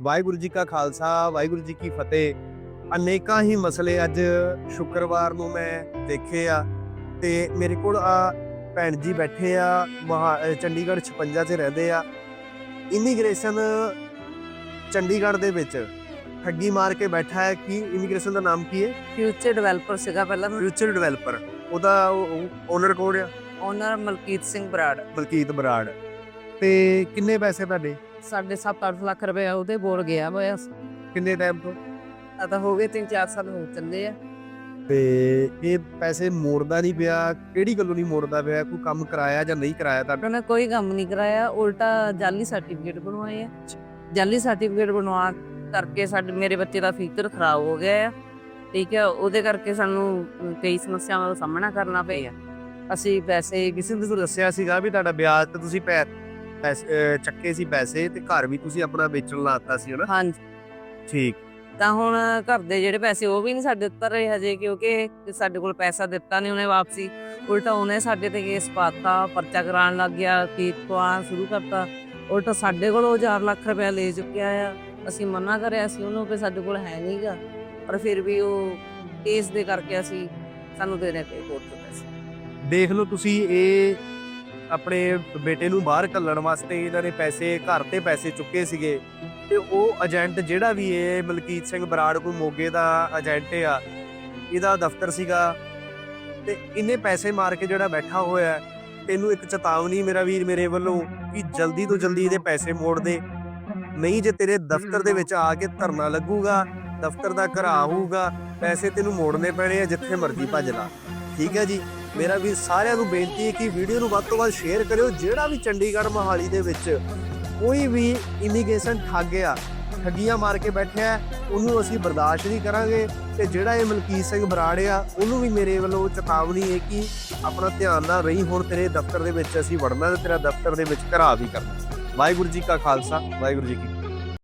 ਵਾਹਿਗੁਰੂ ਜੀ ਕਾ ਖਾਲਸਾ ਵਾਹਿਗੁਰੂ ਜੀ ਕੀ ਫਤਿਹ। ਅਨੇਕਾਂ ਹੀ ਮਸਲੇ ਅੱਜ ਸ਼ੁੱਕਰਵਾਰ ਨੂੰ ਮੈਂ ਦੇਖੇ ਆ ਤੇ ਮੇਰੇ ਕੋਲ ਆ ਭੈਣ ਜੀ ਬੈਠੇ ਆ ਚੰਡੀਗੜ੍ਹ 56 'ਚ ਰਹਿੰਦੇ ਆ। ਇਮੀਗ੍ਰੇਸ਼ਨ ਚੰਡੀਗੜ੍ਹ ਦੇ ਵਿੱਚ ਠੱਗੀ ਮਾਰ ਕੇ ਬੈਠਾ ਹੈ ਕਿ ਇਮੀਗ੍ਰੇਸ਼ਨ ਦਾ ਨਾਮ ਕੀ ਹੈ? ਫਿਊਚਰ ਡਿਵੈਲਪਰ ਸੀਗਾ ਪਹਿਲਾਂ ਫਿਊਚਰ ਡਿਵੈਲਪਰ ਉਹਦਾ ਓਨਰ ਕੋਡ ਆ? ਓਨਰ ਮਲਕੀਤ ਸਿੰਘ ਬਰਾੜ। ਬਲਕੀਤ ਬਰਾੜ। ਤੇ ਕਿੰਨੇ ਪੈਸੇ ਤੁਹਾਡੇ? ਸਾਡੇ 7-8 ਲੱਖ ਰੁਪਏ ਉਹਦੇ ਬੋਲ ਗਿਆ ਹੋਇਆ। ਕਿੰਨੇ ਟਾਈਮ ਤੋਂ? ਆ ਤਾਂ ਹੋ ਗਏ 3-4 ਸਾਲ ਹੋ ਚੱਲੇ ਆ। ਤੇ ਇਹ ਪੈਸੇ ਮੋੜਦਾ ਨਹੀਂ ਪਿਆ ਕਿਹੜੀ ਗੱਲੋਂ ਨਹੀਂ ਮੋੜਦਾ ਪਿਆ? ਕੋਈ ਕੰਮ ਕਰਾਇਆ ਜਾਂ ਨਹੀਂ ਕਰਾਇਆ ਤਾਂ ਉਹਨੇ ਕੋਈ ਕੰਮ ਨਹੀਂ ਕਰਾਇਆ ਉਲਟਾ ਜਾਲੀ ਸਰਟੀਫਿਕੇਟ ਬਣਵਾਏ ਆ। ਜਾਲੀ ਸਰਟੀਫਿਕੇਟ ਬਣਵਾ ਕਰਕੇ ਸਾਡੇ ਮੇਰੇ ਬੱਚੇ ਦਾ ਫਿਊਚਰ ਖਰਾਬ ਹੋ ਗਿਆ ਆ। ਠੀਕ ਹੈ ਉਹਦੇ ਕਰਕੇ ਸਾਨੂੰ ਅਮ, ਕਈ ਸਮੱਸਿਆਵਾਂ ਦਾ ਸਾਹਮਣਾ ਕਰਨਾ ਪਿਆ। ਅਸੀਂ ਪੈਸੇ ਕਿਸੇ ਨੇ ਤੁਹਾਨੂੰ ਦੱਸਿਆ ਸੀਗਾ ਵੀ ਤੁਹਾਡਾ ਵਿਆਜ ਤੇ ਤੁਸੀਂ ਪੈ ਪੈਸੇ ਅਹ ਚੱਕੇ ਸੀ ਪੈਸੇ ਤੇ ਘਰ ਵੀ ਤੁਸੀਂ ਆਪਣਾ ਵੇਚਣ ਲਾਤਾ ਸੀ ਹਨਾ? ਹਾਂਜੀ। ਠੀਕ। ਤਾਂ ਹੁਣ ਘਰ ਦੇ ਜਿਹੜੇ ਪੈਸੇ ਉਹ ਵੀ ਨਹੀਂ ਸਾਡੇ ਉੱਤਰ ਰਹੇ ਹਜੇ ਕਿਉਂਕਿ ਸਾਡੇ ਕੋਲ ਪੈਸਾ ਦਿੱਤਾ ਨਹੀਂ ਉਹਨੇ ਵਾਪਸੀ। ਉਲਟਾ ਉਹਨੇ ਸਾਡੇ ਤੇ ਕੇਸ ਪਾਤਾ ਪਰਚਾ ਕਰਾਉਣ ਲੱਗ ਗਿਆ ਕਿ ਪਵਾਉਣਾ ਸ਼ੁਰੂ ਕਰਤਾ। ਉਲਟਾ ਸਾਡੇ ਕੋਲ ਉਹ 4 ਲੱਖ ਰੁਪਇਆ ਲੈ ਚੁੱਕਿਆ ਆ। ਅਸੀਂ ਮਨਾ ਕਰਿਆ ਸੀ ਉਹਨੂੰ ਕਿ ਸਾਡੇ ਕੋਲ ਹੈ ਨਹੀਂਗਾ ਪਰ ਫਿਰ ਵੀ ਉਹ ਕੇਸ ਦੇ ਕਰਕੇ ਅਸੀਂ ਸਾਨੂੰ ਦੇਣੇ ਪਏ ਕੋਰਟ ਤੋਂ ਪੈਸੇ। ਦੇਖ ਲਓ ਤੁਸੀਂ ਇਹ ਆਪਣੇ ਬੇਟੇ ਨੂੰ ਬਾਹਰ ਕੱਲਣ ਵਾਸਤੇ ਇਹਨਾਂ ਨੇ ਪੈਸੇ ਘਰ ਤੇ ਪੈਸੇ ਚੁੱਕੇ ਸੀਗੇ। ਤੇ ਉਹ ਏਜੰਟ ਜਿਹੜਾ ਵੀ ਇਹ ਮਲਕੀਤ ਸਿੰਘ ਬਰਾੜ ਕੋਈ ਮੋਗੇ ਦਾ ਏਜੰਟ ਆ, ਇਹਦਾ ਦਫ਼ਤਰ ਸੀਗਾ। ਤੇ ਇਹਨੇ ਪੈਸੇ ਮਾਰ ਕੇ ਜਿਹੜਾ ਬੈਠਾ ਹੋਇਆ, ਤੈਨੂੰ ਇੱਕ ਚੇਤਾਵਨੀ ਮੇਰਾ ਵੀਰ ਮੇਰੇ ਵੱਲੋਂ ਕਿ ਜਲਦੀ ਤੋਂ ਜਲਦੀ ਇਹਦੇ ਪੈਸੇ ਮੋੜ ਦੇ। ਨਹੀਂ ਜੇ ਤੇਰੇ ਦਫ਼ਤਰ ਦੇ ਵਿੱਚ ਆ ਕੇ ਧਰਨਾ ਲੱਗੂਗਾ, ਦਫ਼ਤਰ ਦਾ ਘਰਾ ਹੋਊਗਾ, ਪੈਸੇ ਤੈਨੂੰ ਮੋੜਨੇ ਪੈਣੇ ਆ ਜਿੱਥੇ ਮਰਜ਼ੀ ਭੱਜ ਲਾ। ਠੀਕ ਹੈ ਜੀ? ਮੇਰਾ ਵੀ ਸਾਰਿਆਂ ਨੂੰ ਬੇਨਤੀ ਹੈ ਕਿ ਵੀਡੀਓ ਨੂੰ ਵੱਧ ਤੋਂ ਵੱਧ ਸ਼ੇਅਰ ਕਰਿਓ, ਜਿਹੜਾ ਵੀ ਚੰਡੀਗੜ੍ਹ ਮੋਹਾਲੀ ਦੇ ਵਿੱਚ ਕੋਈ ਵੀ ਇਮੀਗ੍ਰੇਸ਼ਨ ਠੱਗ ਆ, ਠੱਗੀਆਂ ਮਾਰ ਕੇ ਬੈਠਿਆ ਉਹਨੂੰ ਅਸੀਂ ਬਰਦਾਸ਼ਤ ਨਹੀਂ ਕਰਾਂਗੇ ਤੇ ਜਿਹੜਾ ਇਹ ਮਲਕੀਤ ਸਿੰਘ ਬਰਾੜ ਆ, ਉਹਨੂੰ ਵੀ ਮੇਰੇ ਵੱਲੋਂ ਚੇਤਾਵਨੀ ਹੈ ਕਿ ਆਪਣਾ ਧਿਆਨ ਨਾਲ ਰਹੀ, ਹੁਣ ਤੇਰੇ ਦਫ਼ਤਰ ਦੇ ਵਿੱਚ ਅਸੀਂ ਵੜਨਾ ਤੇ ਤੇਰਾ ਦਫ਼ਤਰ ਦੇ ਵਿੱਚ ਘਰਾ ਵੀ ਕਰਨਾ। ਵਾਹਿਗੁਰੂ ਜੀ ਕਾ ਖਾਲਸਾ, ਵਾਹਿਗੁਰੂ ਜੀ ਕੀ